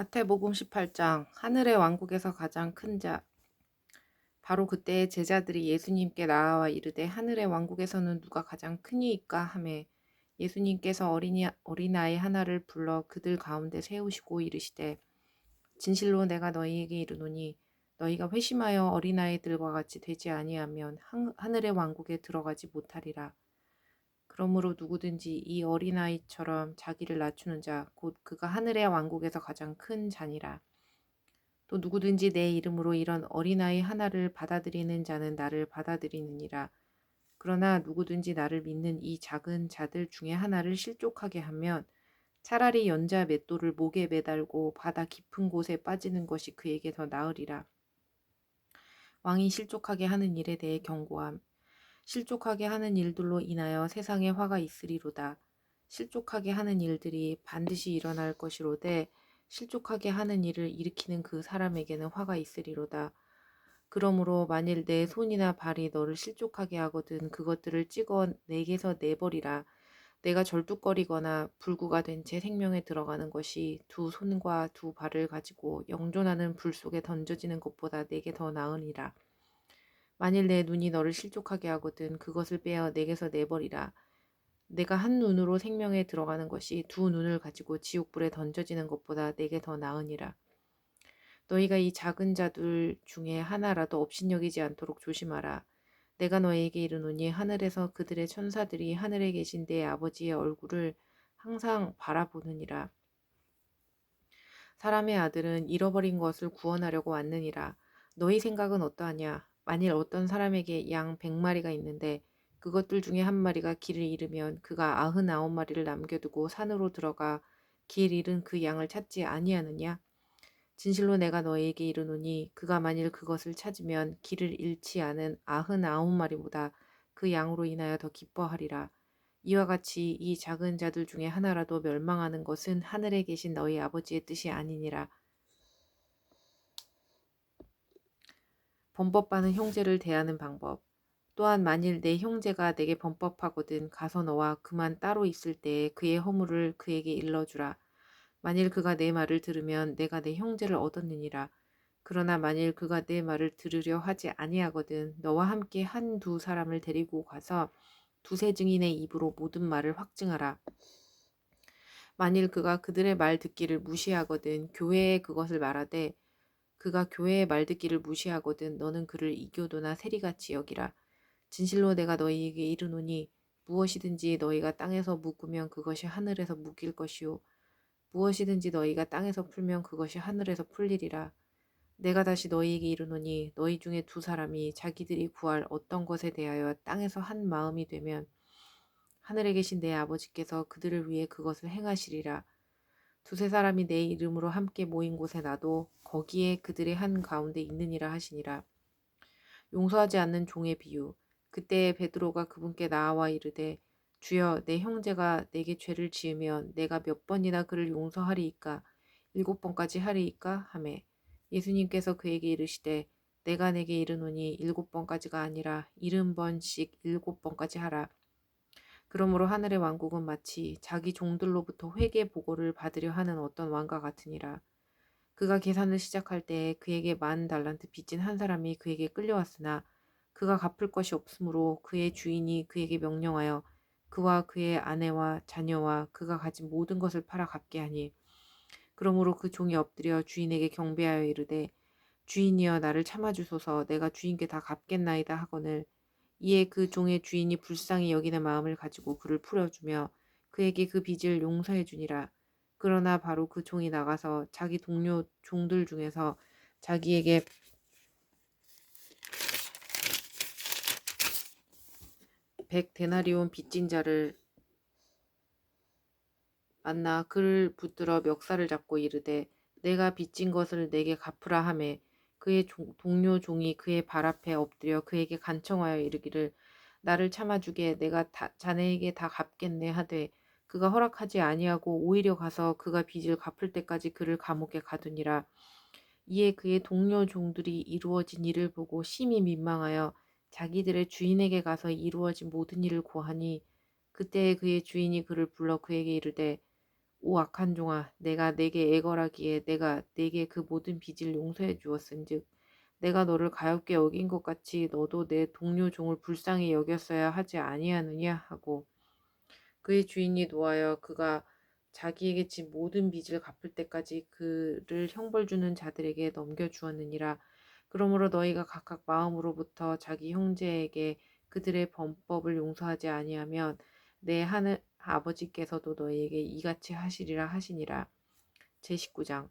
마태복음 18장 하늘의 왕국에서 가장 큰 자. 바로 그때 제자들이 예수님께 나아와 이르되 하늘의 왕국에서는 누가 가장 크니이까 하매 예수님께서 어린이 어린아이 하나를 불러 그들 가운데 세우시고 이르시되 진실로 내가 너희에게 이르노니 너희가 회심하여 어린아이들과 같이 되지 아니하면 하늘의 왕국에 들어가지 못하리라. 그러므로 누구든지 이 어린아이처럼 자기를 낮추는 자, 곧 그가 하늘의 왕국에서 가장 큰 자니라. 또 누구든지 내 이름으로 이런 어린아이 하나를 받아들이는 자는 나를 받아들이느니라. 그러나 누구든지 나를 믿는 이 작은 자들 중에 하나를 실족하게 하면 차라리 연자 맷돌을 목에 매달고 바다 깊은 곳에 빠지는 것이 그에게 더 나으리라. 왕이 실족하게 하는 일에 대해 경고함. 실족하게 하는 일들로 인하여 세상에 화가 있으리로다. 실족하게 하는 일들이 반드시 일어날 것이로되 실족하게 하는 일을 일으키는 그 사람에게는 화가 있으리로다. 그러므로 만일 내 손이나 발이 너를 실족하게 하거든 그것들을 찍어 내게서 내버리라. 내가 절뚝거리거나 불구가 된제 생명에 들어가는 것이 두 손과 두 발을 가지고 영존하는 불 속에 던져지는 것보다 내게 더 나으니라. 만일 내 눈이 너를 실족하게 하거든 그것을 빼어 내게서 내버리라. 내가 한 눈으로 생명에 들어가는 것이 두 눈을 가지고 지옥불에 던져지는 것보다 내게 더 나으니라. 너희가 이 작은 자들 중에 하나라도 업신여기지 않도록 조심하라. 내가 너희에게 이르노니 하늘에서 그들의 천사들이 하늘에 계신 내 아버지의 얼굴을 항상 바라보느니라. 사람의 아들은 잃어버린 것을 구원하려고 왔느니라. 너희 생각은 어떠하냐? 만일 어떤 사람에게 양 백마리가 있는데 그것들 중에 한 마리가 길을 잃으면 그가 아흔아홉 마리를 남겨두고 산으로 들어가 길 잃은 그 양을 찾지 아니하느냐? 진실로 내가 너에게 이르노니 그가 만일 그것을 찾으면 길을 잃지 않은 아흔아홉 마리보다 그 양으로 인하여 더 기뻐하리라. 이와 같이 이 작은 자들 중에 하나라도 멸망하는 것은 하늘에 계신 너희 아버지의 뜻이 아니니라. 범법받는 형제를 대하는 방법. 또한 만일 내 형제가 내게 범법하거든 가서 너와 그만 따로 있을 때에 그의 허물을 그에게 일러주라. 만일 그가 내 말을 들으면 내가 내 형제를 얻었느니라. 그러나 만일 그가 내 말을 들으려 하지 아니하거든 너와 함께 한두 사람을 데리고 가서 두세 증인의 입으로 모든 말을 확증하라. 만일 그가 그들의 말 듣기를 무시하거든 교회에 그것을 말하되 그가 교회의 말 듣기를 무시하거든 너는 그를 이교도나 세리같이 여기라. 진실로 내가 너희에게 이르노니 무엇이든지 너희가 땅에서 묶으면 그것이 하늘에서 묶일 것이요 무엇이든지 너희가 땅에서 풀면 그것이 하늘에서 풀리리라. 내가 다시 너희에게 이르노니 너희 중에 두 사람이 자기들이 구할 어떤 것에 대하여 땅에서 한 마음이 되면 하늘에 계신 내 아버지께서 그들을 위해 그것을 행하시리라. 두세 사람이 내 이름으로 함께 모인 곳에 나도 거기에 그들의 한 가운데 있느니라 하시니라. 용서하지 않는 종의 비유. 그때 베드로가 그분께 나와 이르되 주여 내 형제가 내게 죄를 지으면 내가 몇 번이나 그를 용서하리이까 일곱 번까지 하리이까 하매 예수님께서 그에게 이르시되 내가 내게 이르노니 일곱 번까지가 아니라 일흔 번씩 일곱 번까지 하라. 그러므로 하늘의 왕국은 마치 자기 종들로부터 회개 보고를 받으려 하는 어떤 왕과 같으니라. 그가 계산을 시작할 때에 그에게 만 달란트 빚진 한 사람이 그에게 끌려왔으나 그가 갚을 것이 없으므로 그의 주인이 그에게 명령하여 그와 그의 아내와 자녀와 그가 가진 모든 것을 팔아 갚게 하니 그러므로 그 종이 엎드려 주인에게 경배하여 이르되 주인이여 나를 참아주소서 내가 주인께 다 갚겠나이다 하거늘 이에 그 종의 주인이 불쌍히 여기는 마음을 가지고 그를 풀어주며 그에게 그 빚을 용서해 주니라. 그러나 바로 그 종이 나가서 자기 동료 종들 중에서 자기에게 백 데나리온 빚진 자를 만나 그를 붙들어 멱살을 잡고 이르되 내가 빚진 것을 내게 갚으라 하매 그의 종, 동료 종이 그의 발 앞에 엎드려 그에게 간청하여 이르기를 나를 참아주게. 내가 다, 자네에게 다 갚겠네. 하되 그가 허락하지 아니하고 오히려 가서 그가 빚을 갚을 때까지 그를 감옥에 가두니라. 이에 그의 동료 종들이 이루어진 일을 보고 심히 민망하여 자기들의 주인에게 가서 이루어진 모든 일을 고하니 그때 그의 주인이 그를 불러 그에게 이르되 오 악한 종아 내가 내게 애걸하기에 내가 내게 그 모든 빚을 용서해 주었은즉 내가 너를 가엾게 여긴 것 같이 너도 내 동료 종을 불쌍히 여겼어야 하지 아니하느냐? 하고 그의 주인이 노하여 그가 자기에게 진 모든 빚을 갚을 때까지 그를 형벌 주는 자들에게 넘겨 주었느니라. 그러므로 너희가 각각 마음으로부터 자기 형제에게 그들의 범법을 용서하지 아니하면 내 하늘 아버지께서도 너희에게 이같이 하시리라 하시니라. 제19장.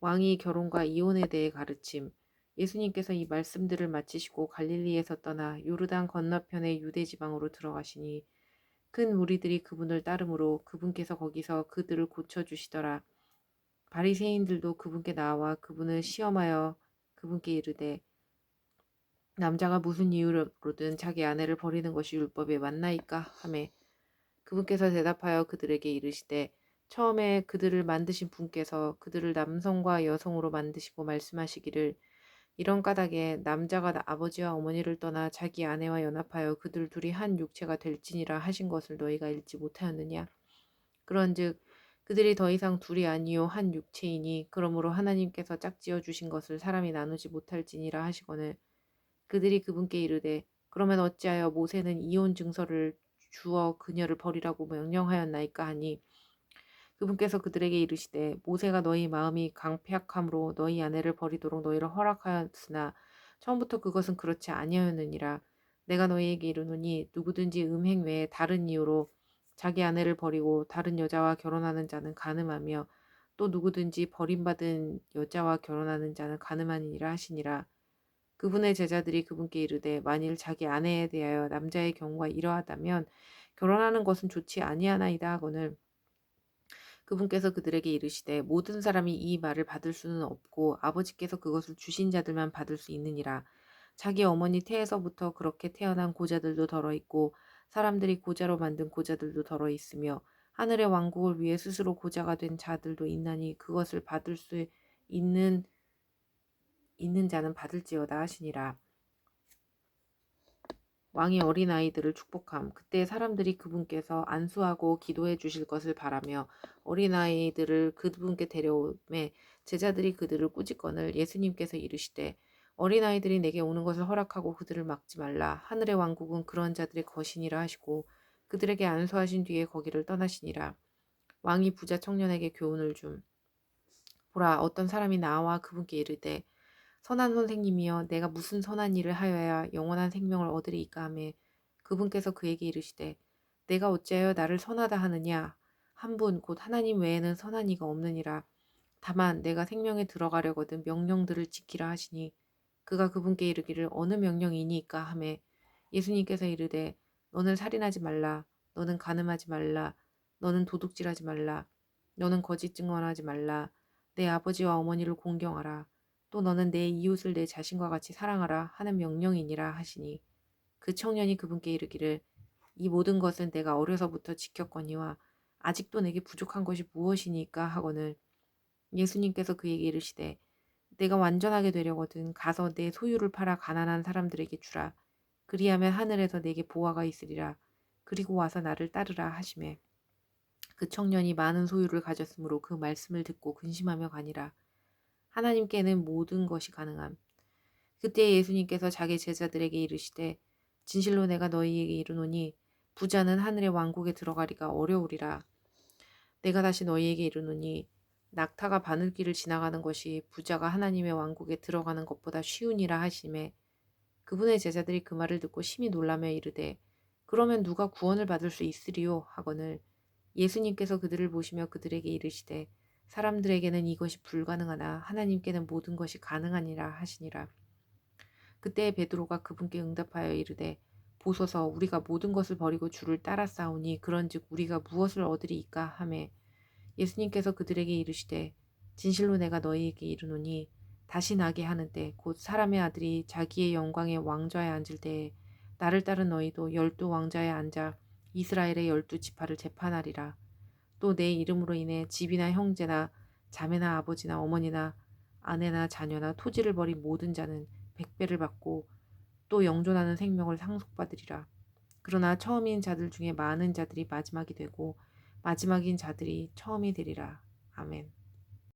왕이 결혼과 이혼에 대해 가르침. 예수님께서 이 말씀들을 마치시고 갈릴리에서 떠나 요르단 건너편의 유대 지방으로 들어가시니 큰 무리들이 그분을 따르므로 그분께서 거기서 그들을 고쳐 주시더라. 바리새인들도 그분께 나와 그분을 시험하여 그분께 이르되 남자가 무슨 이유로든 자기 아내를 버리는 것이 율법에 맞나이까? 하매 그분께서 대답하여 그들에게 이르시되 처음에 그들을 만드신 분께서 그들을 남성과 여성으로 만드시고 말씀하시기를 이런 까닭에 남자가 아버지와 어머니를 떠나 자기 아내와 연합하여 그들 둘이 한 육체가 될지니라 하신 것을 너희가 읽지 못하였느냐? 그런즉 그들이 더 이상 둘이 아니요 한 육체이니 그러므로 하나님께서 짝지어 주신 것을 사람이 나누지 못할지니라 하시거늘 그들이 그분께 이르되 그러면 어찌하여 모세는 이혼 증서를 주어 그녀를 버리라고 명령하였나이까 하니 그분께서 그들에게 이르시되 모세가 너희 마음이 강폐악함으로 너희 아내를 버리도록 너희를 허락하였으나 처음부터 그것은 그렇지 아니하였느니라. 내가 너희에게 이르노니 누구든지 음행 외에 다른 이유로 자기 아내를 버리고 다른 여자와 결혼하는 자는 가늠하며 또 누구든지 버림받은 여자와 결혼하는 자는 가늠하니라 하시니라 그분의 제자들이 그분께 이르되 만일 자기 아내에 대하여 남자의 경우가 이러하다면 결혼하는 것은 좋지 아니하나이다 하거늘 그분께서 그들에게 이르시되 모든 사람이 이 말을 받을 수는 없고 아버지께서 그것을 주신 자들만 받을 수 있느니라. 자기 어머니 태에서부터 그렇게 태어난 고자들도 덜어 있고 사람들이 고자로 만든 고자들도 덜어 있으며 하늘의 왕국을 위해 스스로 고자가 된 자들도 있나니 그것을 받을 수 있는 있는 자는 받을지어다 하시니라. 왕이 어린아이들을 축복함. 그때 사람들이 그분께서 안수하고 기도해 주실 것을 바라며 어린아이들을 그분께 데려오매 제자들이 그들을 꾸짖거늘 예수님께서 이르시되 어린아이들이 내게 오는 것을 허락하고 그들을 막지 말라. 하늘의 왕국은 그런 자들의 것이니라 하시고 그들에게 안수하신 뒤에 거기를 떠나시니라. 왕이 부자 청년에게 교훈을 줌. 보라 어떤 사람이 나와 그분께 이르되 선한 선생님이여 내가 무슨 선한 일을 하여야 영원한 생명을 얻으리이까 하매 그분께서 그에게 이르시되 내가 어찌하여 나를 선하다 하느냐? 한 분 곧 하나님 외에는 선한 이가 없느니라. 다만 내가 생명에 들어가려거든 명령들을 지키라 하시니 그가 그분께 이르기를 어느 명령이니까 하매 예수님께서 이르되 너는 살인하지 말라. 너는 간음하지 말라. 너는 도둑질하지 말라. 너는 거짓 증언하지 말라. 내 아버지와 어머니를 공경하라 또 너는 내 이웃을 내 자신과 같이 사랑하라 하는 명령이니라 하시니 그 청년이 그분께 이르기를 이 모든 것은 내가 어려서부터 지켰거니와 아직도 내게 부족한 것이 무엇이니까 하거늘 예수님께서 그에게 이르시되 내가 완전하게 되려거든 가서 내 소유를 팔아 가난한 사람들에게 주라. 그리하면 하늘에서 내게 보화가 있으리라. 그리고 와서 나를 따르라 하시매 그 청년이 많은 소유를 가졌으므로 그 말씀을 듣고 근심하며 가니라 하나님께는 모든 것이 가능함. 그때 예수님께서 자기 제자들에게 이르시되 진실로 내가 너희에게 이르노니 부자는 하늘의 왕국에 들어가리가 어려우리라. 내가 다시 너희에게 이르노니 낙타가 바늘길을 지나가는 것이 부자가 하나님의 왕국에 들어가는 것보다 쉬우니라 하심에 그분의 제자들이 그 말을 듣고 심히 놀라며 이르되 그러면 누가 구원을 받을 수 있으리요 하거늘 예수님께서 그들을 보시며 그들에게 이르시되 사람들에게는 이것이 불가능하나 하나님께는 모든 것이 가능하니라 하시니라. 그때 베드로가 그분께 응답하여 이르되 보소서 우리가 모든 것을 버리고 주를 따라 싸우니 그런즉 우리가 무엇을 얻으리이까 하매 예수님께서 그들에게 이르시되 진실로 내가 너희에게 이르노니 다시 나게 하는 때 곧 사람의 아들이 자기의 영광의 왕좌에 앉을 때에 나를 따른 너희도 열두 왕좌에 앉아 이스라엘의 열두 지파를 재판하리라 또 내 이름으로 인해 집이나 형제나 자매나 아버지나 어머니나 아내나 자녀나 토지를 버린 모든 자는 백배를 받고 또 영존하는 생명을 상속받으리라. 그러나 처음인 자들 중에 많은 자들이 마지막이 되고 마지막인 자들이 처음이 되리라. 아멘.